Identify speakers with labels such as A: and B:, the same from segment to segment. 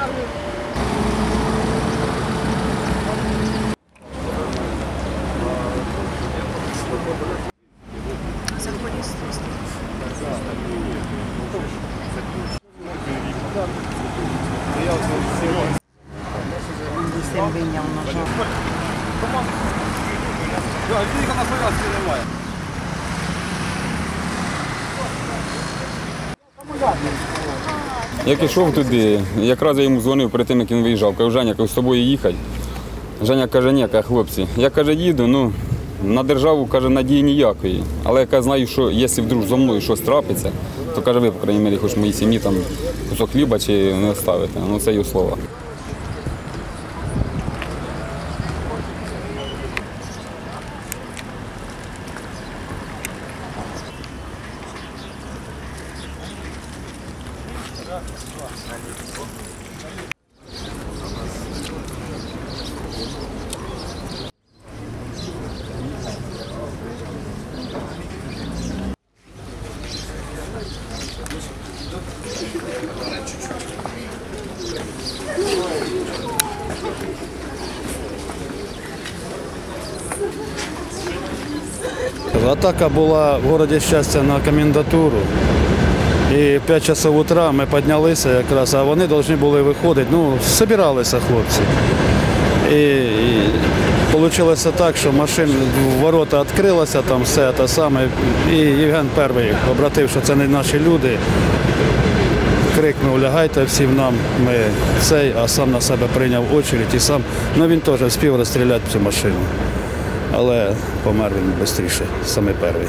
A: ставлю. Сильвиня множа. Тільки на пов'язці немає. Кому я?
B: Як ішов туди, якраз я йому дзвонив перед тим, як він виїжджав. Кажу, Женя, кажу, з тобою їхати. Женя каже, ні, каже, хлопці. Я каже, їду, ну на державу каже, надії ніякої. Але я знаю, що якщо вдруг зо мною щось трапиться, то каже, ви, по крайній мірі, хоч моїй сім'ї там кусок хліба чи не оставите. Ну це його слова.
C: Атака була в городі щастя на комендатуру. І 5 часов утра ми піднялися якраз, а вони повинні були виходити. Ну, збиралися хлопці. І, і вийшло так, що машин, ворота відкрилися, там все те саме. І Євген перший обратив, що це не наші люди. Крикнув, лягайте всі в нам, ми цей, а сам на себе прийняв очередь і сам, ну він теж встиг розстріляти цю машину. Але помер він швидше, саме перший.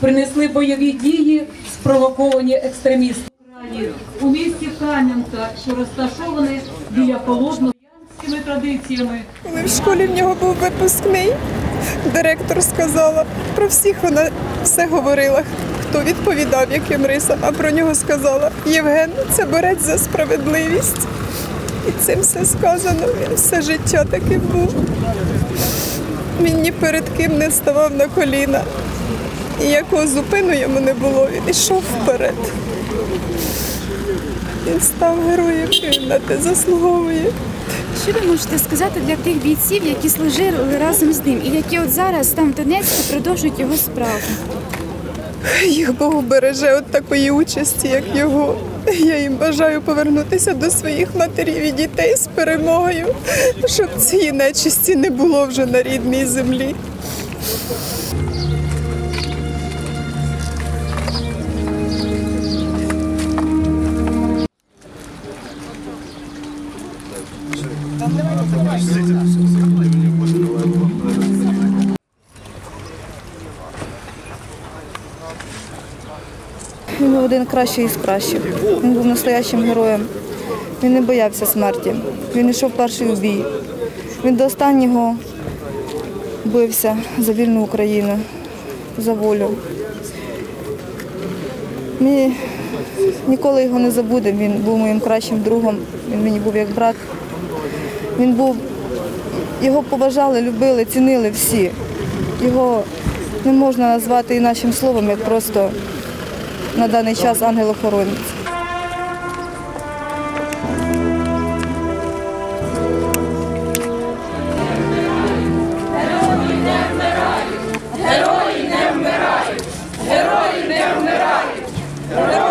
D: принесли бойові дії, спровоковані екстремістами. У місті Кам'янка, що розташований біля Холодного, традиціями
E: Коли в школі в нього був випускний, директор сказала, про всіх вона все говорила, хто відповідав яким рисам, а про нього сказала Євген це борець за справедливість. І цим все сказано, він все життя таким був. Він ні перед ким не ставав на коліна. Ніякого зупину йому не було, він йшов вперед. Він став героєм, він на те заслуговує.
F: Що ви можете сказати для тих бійців, які служили разом з ним, і які от зараз там в Донецьку продовжують його справу?
E: Їх Бог береже от такої участі, як його. Я їм бажаю повернутися до своїх матерів і дітей з перемогою, щоб цієї нечисті не було вже на рідній землі.
G: Він був один кращий із кращих. Він був настоящим героєм. Він не боявся смерті. Він йшов перший у бій. Він до останнього бився за вільну Україну, за волю. Ми ніколи його не забудемо. Він був моїм кращим другом, він мені був як брат. Він був, його поважали, любили, цінили всі. Його не можна назвати і нашим словом, як просто на даний час ангел-охоронець. Герої не вмирають! Герої не вмирають!